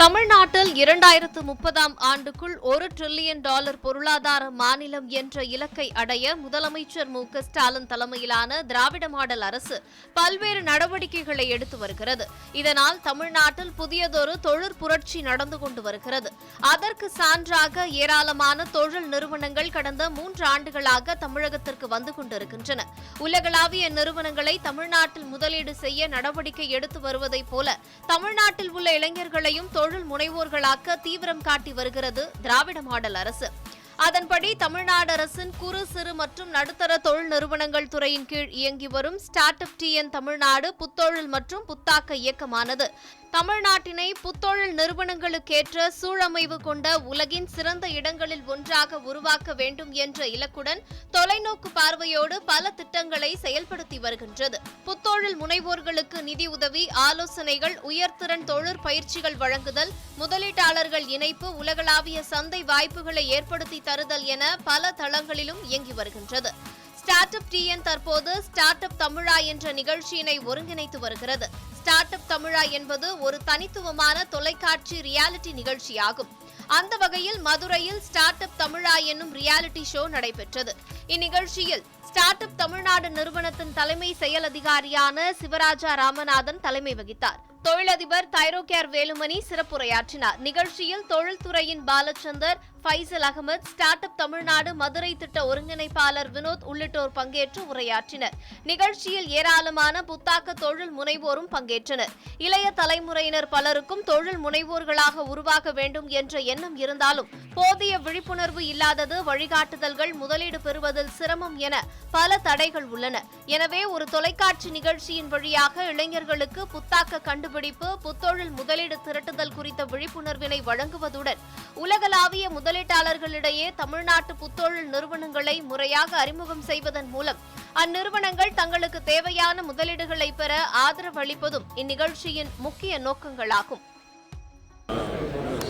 தமிழ்நாட்டில் இரண்டாயிரத்து முப்பதாம் ஆண்டுக்குள் ஒரு டிரில்லியன் டாலர் பொருளாதார மாநிலம் என்ற இலக்கை அடைய முதலமைச்சர் மு க ஸ்டாலின் தலைமையிலான திராவிட மாடல் அரசு பல்வேறு நடவடிக்கைகளை எடுத்து வருகிறது. இதனால் தமிழ்நாட்டில் புதியதொரு தொழிற் புரட்சி நடந்து கொண்டு வருகிறது. அதற்கு சான்றாக ஏராளமான தொழில் நிறுவனங்கள் கடந்த மூன்று ஆண்டுகளாக தமிழகத்திற்கு வந்து கொண்டிருக்கின்றன. உலகளாவிய நிறுவனங்களை தமிழ்நாட்டில் முதலீடு செய்ய நடவடிக்கை எடுத்து வருவதைப் போல தமிழ்நாட்டில் உள்ள இளைஞர்களையும் தொழில் முனைவோர்களாக்க தீவிரம் காட்டி வருகிறது திராவிட மாடல் அரசு. அதன்படி தமிழ்நாடு அரசின் குறு சிறு மற்றும் நடுத்தர தொழில் நிறுவனங்கள் துறையின் கீழ் இயங்கி வரும் ஸ்டார்ட் அப் டிஎன் தமிழ்நாடு புத்தொழில் மற்றும் புத்தாக்க இயக்கமானது. தமிழ்நாட்டினை புத்தொழில் நிறுவனங்களுக்கேற்ற சூழமைவு கொண்ட உலகின் சிறந்த இடங்களில் ஒன்றாக உருவாக்க வேண்டும் என்ற இலக்குடன் தொலைநோக்கு பார்வையோடு பல திட்டங்களை செயல்படுத்தி வருகின்றது. புத்தொழில் முனைவோர்களுக்கு நிதி உதவி ஆலோசனைகள் உயர்திறன் தொழிற் பயிற்சிகள் வழங்குதல் முதலீட்டாளர்கள் இணைப்பு உலகளாவிய சந்தை வாய்ப்புகளை ஏற்படுத்தி தருதல் என பல தளங்களிலும் இயங்கி வருகின்றது. ஸ்டார்ட் அப் டிஎன் தற்போது ஸ்டார்ட் அப் தமிழா என்ற நிகழ்ச்சியினை ஒருங்கிணைத்து வருகிறது. ஸ்டார்ட் அப் தமிழா என்பது ஒரு தனித்துவமான தொலைக்காட்சி ரியாலிட்டி நிகழ்ச்சியாகும். அந்த வகையில் மதுரையில் ஸ்டார்ட் அப் தமிழா என்னும் ரியாலிட்டி ஷோ நடைபெற்றது. இந்நிகழ்ச்சியில் ஸ்டார்ட் அப் தமிழ்நாடு நிறுவனத்தின் தலைமை செயல் அதிகாரியான சிவராஜா ராமநாதன் தலைமை வகித்தார். தொழிலதிபர் தைரோகேர் வேலுமணி சிறப்புரையாற்றினார். நிகழ்ச்சியில் தொழில்துறையின் பாலச்சந்தர் ஃபைசல் அகமது ஸ்டார்ட் அப் தமிழ்நாடு மதுரை திட்ட ஒருங்கிணைப்பாளர் வினோத் உள்ளிட்டோர் பங்கேற்று உரையாற்றினர். நிகழ்ச்சியில் ஏராளமான புத்தாக்க தொழில் முனைவோரும் பங்கேற்றனர். இளைய தலைமுறையினர் பலருக்கும் தொழில் முனைவோர்களாக உருவாக வேண்டும் என்ற எண்ணம் இருந்தாலும் போதிய விழிப்புணர்வு இல்லாதது வழிகாட்டுதல்கள் முதலீடு பெறுவதில் சிரமம் என பல தடைகள் உள்ளன. எனவே ஒரு தொலைக்காட்சி நிகழ்ச்சியின் வழியாக இளைஞர்களுக்கு புத்தாக்க கண்டுபிடிப்பு புத்தொழில் முதலீடு திரட்டுதல் குறித்த விழிப்புணர்வினை வழங்குவதுடன் உலகளாவிய முதலீட்டாளர்களிடையே தமிழ்நாட்டு புத்தொழில் நிறுவனங்களை முறையாக அறிமுகம் செய்வதன் மூலம் அந்நிறுவனங்கள் தங்களுக்கு தேவையான முதலீடுகளை பெற ஆதரவு அளிப்பதும் இந்நிகழ்ச்சியின் முக்கிய நோக்கங்களாகும்.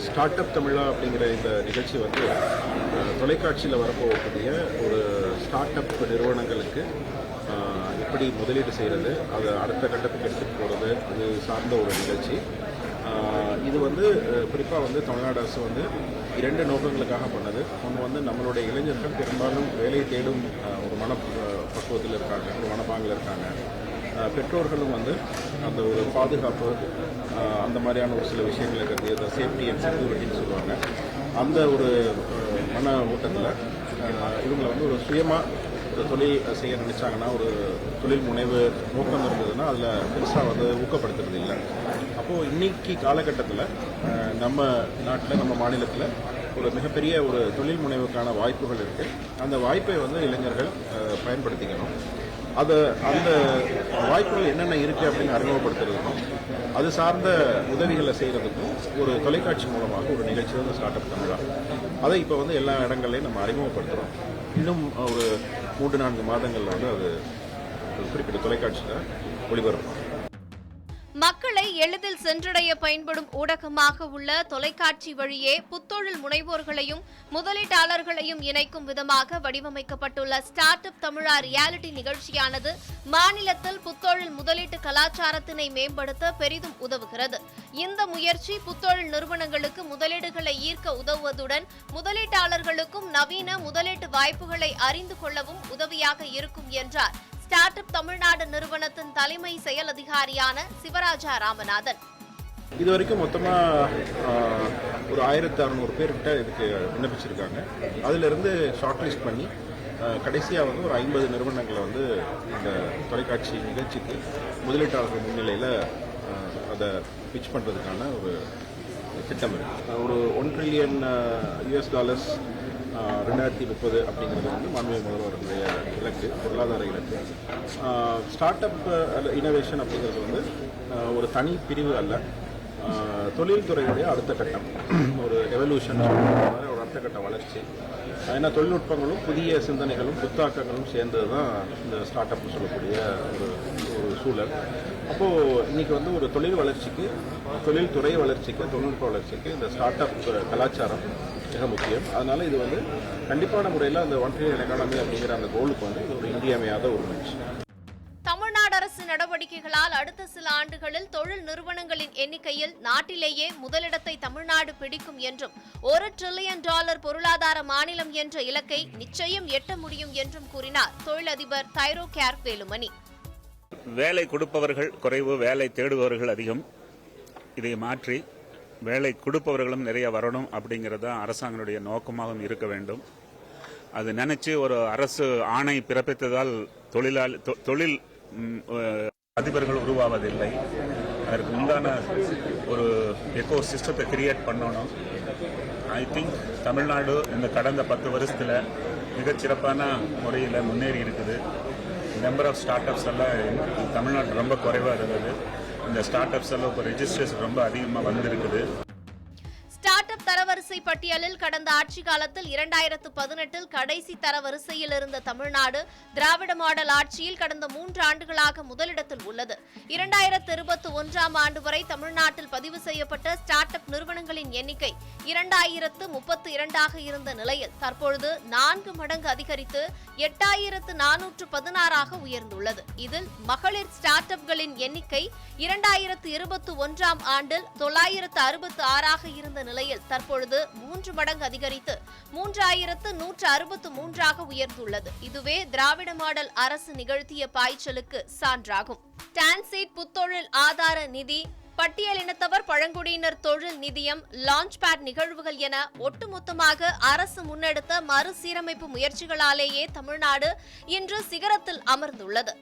ஸ்டார்ட் அப் தமிழா அப்படிங்கிற இந்த நிகழ்ச்சி வந்து தொலைக்காட்சியில் வரப்போகக்கூடிய ஒரு ஸ்டார்ட் அப் நிறுவனங்களுக்கு எப்படி முதலீடு செய்கிறது அதை அடுத்த கட்டத்துக்கு எடுத்துகிட்டு போகிறது அது சார்ந்த ஒரு நிகழ்ச்சி. இது வந்து குறிப்பாக வந்து தமிழ்நாடு அரசு வந்து இரண்டு நோக்கங்களுக்காக பண்ணது. ஒன்று வந்து நம்மளுடைய இளைஞர்கள் பெரும்பாலும் வேலை தேடும் ஒரு மன பக்குவத்தில் இருக்காங்க ஒரு மனப்பாங்கில் இருக்காங்க. பெற்றோர்களும் வந்து அந்த ஒரு பாதுகாப்பு அந்த மாதிரியான ஒரு சில விஷயங்கள் இருக்கிறது அந்த சேஃப்டி அண்ட் செக்யூரிட்டின்னு சொல்லுவாங்க. அந்த ஒரு மன ஓட்டத்தில் இவங்களை வந்து ஒரு சுயமாக ஒரு தொழில் செய்ய நினச்சாங்கன்னா ஒரு தொழில் முனைவு நோக்கம் இருந்ததுன்னா அதில் பெருசாக வந்து ஊக்கப்படுத்துறது இல்லை. இப்போது இன்னைக்கு காலகட்டத்தில் நம்ம நாட்டில் நம்ம மாநிலத்தில் ஒரு மிகப்பெரிய ஒரு தொழில் முனைவுக்கான வாய்ப்புகள் இருக்குது அந்த வாய்ப்பை வந்து இளைஞர்கள் பயன்படுத்திக்கணும். அது அந்த வாய்ப்புகள் என்னென்ன இருக்குது அப்படின்னு அறிமுகப்படுத்துறதுக்கும் அது சார்ந்த உதவிகளை செய்கிறதுக்கும் ஒரு தொலைக்காட்சி மூலமாக ஒரு நிகழ்ச்சி வந்து ஸ்டார்ட் அப் தமிழா. அதை இப்போ வந்து எல்லா இடங்கள்லையும் நம்ம அறிமுகப்படுத்துகிறோம் இன்னும் ஒரு மூன்று நான்கு மாதங்களில் வந்து அது குறிப்பிட்ட தொலைக்காட்சியில் ஒளிபரப்பும். மக்களை எளிதில் சென்றடைய பயன்படும் ஊடகமாக உள்ள தொலைக்காட்சி வழியே புத்தொழில் முனைவோர்களையும் முதலீட்டாளர்களையும் இணைக்கும் விதமாக வடிவமைக்கப்பட்டுள்ள ஸ்டார்ட் அப் தமிழா ரியாலிட்டி நிகழ்ச்சியானது மாநிலத்தில் புத்தொழில் முதலீட்டு கலாச்சாரத்தினை மேம்படுத்த பெரிதும் உதவுகிறது. இந்த முயற்சி புத்தொழில் நிறுவனங்களுக்கு முதலீடுகளை ஈர்க்க உதவுவதுடன் முதலீட்டாளர்களுக்கும் நவீன முதலீட்டு வாய்ப்புகளை அறிந்து கொள்ளவும் உதவியாக இருக்கும் என்றார் ஸ்டார்ட் அப் தமிழ்நாடு நிறுவனத்தின் தலைமை செயல் அதிகாரியான சிவராஜா ராமநாதன். இது வரைக்கும் மொத்தமாக ஒரு ஆயிரத்தி அறநூறு பேர்கிட்ட இதுக்கு விண்ணப்பிச்சிருக்காங்க. அதிலிருந்து ஷார்ட் லிஸ்ட் பண்ணி கடைசியாக வந்து ஒரு ஐம்பது நிறுவனங்களை வந்து இந்த தொலைக்காட்சி நிகழ்ச்சிக்கு முதலீட்டாளர்கள் முன்னிலையில் அதை பிச் பண்ணுறதுக்கான ஒரு திட்டம் இருக்குது ஒரு ஒன் ட்ரில்லியன் யூஎஸ் டாலர்ஸ் ரெண்டாயிரத்தி முப்பது அப்படிங்கிறது வந்து மாண்புமிகு முதல்வருடைய இலக்கு பொருளாதார இலக்கு. ஸ்டார்ட் அப் இனோவேஷன் அப்படிங்கிறது வந்து ஒரு தனி பிரிவு அல்ல. தொழில்துறையுடைய அடுத்த கட்டம். ஒரு எவல்யூஷன் ஒரு அடுத்த கட்ட வளர்ச்சி. ஏன்னா தொழில்நுட்பங்களும் புதிய சிந்தனைகளும் புத்தாக்கங்களும் சேர்ந்தது தான் இந்த ஸ்டார்ட் அப்னு சொல்லக்கூடிய ஒரு சூழல். அப்போது இன்னைக்கு வந்து ஒரு தொழில் வளர்ச்சிக்கு தொழில்துறை வளர்ச்சிக்கு தொழில்நுட்ப வளர்ச்சிக்கு இந்த ஸ்டார்ட் அப் கலாச்சாரம் மிக முக்கியம். அதனால் இது வந்து கண்டிப்பான முறையில் அந்த ஒன் ட்ரில்லியன் எக்கானமி அப்படிங்கிற அந்த கோலுக்கு வந்து இது ஒரு இன்றியமையாத ஒரு முயற்சி. தமிழ்நாடு அரசு நடவடிக்கைகளால் அடுத்த சில ஆண்டுகளில் தொழில் நிறுவனங்களின் எண்ணிக்கையில் நாட்டிலேயே முதலிடத்தை தமிழ்நாடு பிடிக்கும் என்றும் ஒரு டிரில்லியன் டாலர் பொருளாதார மாநிலம் என்ற இலக்கை நிச்சயம் எட்ட முடியும் என்றும் கூறினார் தொழிலதிபர் தைரோ கேர் வேலுமணி. வேலை கொடுப்பவர்கள் குறைவு வேலை தேடுபவர்கள் அதிகம். இதை மாற்றி வேலை கொடுப்பவர்களும் நிறைய வரணும் அப்படிங்கிறது தான் அரசாங்கனுடைய நோக்கமாகவும் இருக்க வேண்டும். அது நினைச்சு ஒரு அரசு ஆணை பிறப்பித்ததால் தொழிலாளி தொ- தொழில் அதிபர்கள் உருவாவதில்லை. அதற்கு உண்டான ஒரு எக்கோ சிஸ்டத்தை கிரியேட் பண்ணணும். ஐ திங்க் தமிழ்நாடு இந்த கடந்த பத்து வருஷத்தில் மிகச்சிறப்பான முறையில் முன்னேறி இருக்குது. நம்பர் ஆஃப் ஸ்டார்ட் அப்ஸ் எல்லாம் தமிழ்நாட்டில் ரொம்ப குறைவாக இருந்தது. இந்த ஸ்டார்ட் அப்ஸ் எல்லாம் இப்போ ரெஜிஸ்ட்ரேஷன் ரொம்ப அதிகமாக வந்திருக்குது. வரிசை பட்டியலில் கடந்த ஆட்சி காலத்தில் இரண்டாயிரத்து பதினெட்டில் கடைசி தரவரிசையில் இருந்த தமிழ்நாடு திராவிட மாடல் ஆட்சியில் கடந்த மூன்று ஆண்டுகளாக முதலிடத்தில் உள்ளது. இரண்டாயிரத்து இருபத்தி ஒன்றாம் ஆண்டு வரை தமிழ்நாட்டில் பதிவு செய்யப்பட்ட ஸ்டார்ட் அப் நிறுவனங்களின் எண்ணிக்கை இரண்டாயிரத்து முப்பத்து இரண்டாக இருந்த நிலையில் தற்பொழுது நான்கு மடங்கு அதிகரித்து எட்டாயிரத்து நானூற்று பதினாறாக உயர்ந்துள்ளது. இதில் மகளிர் ஸ்டார்ட் அப்களின் எண்ணிக்கை இரண்டாயிரத்து இருபத்தி ஒன்றாம் ஆண்டில் தொள்ளாயிரத்து அறுபத்து ஆறாக இருந்த நிலையில் தற்பொழுது மூன்று மடங்கு அதிகரித்து மூன்றாயிரத்து நூற்று அறுபத்து மூன்றாக உயர்ந்துள்ளது. இதுவே திராவிட மாடல் அரசு நிகழ்த்திய பாய்ச்சலுக்கு சான்றாகும். டான்சீட் புத்தொழில் ஆதார நிதி பட்டியலினத்தவர் பழங்குடியினர் தொழில் நிதியம் லான்ச் பேட் நிகழ்வுகள் என ஒட்டுமொத்தமாக அரசு முன்னெடுத்த மறுசீரமைப்பு முயற்சிகளாலேயே தமிழ்நாடு இன்று சிகரத்தில் அமர்ந்துள்ளது.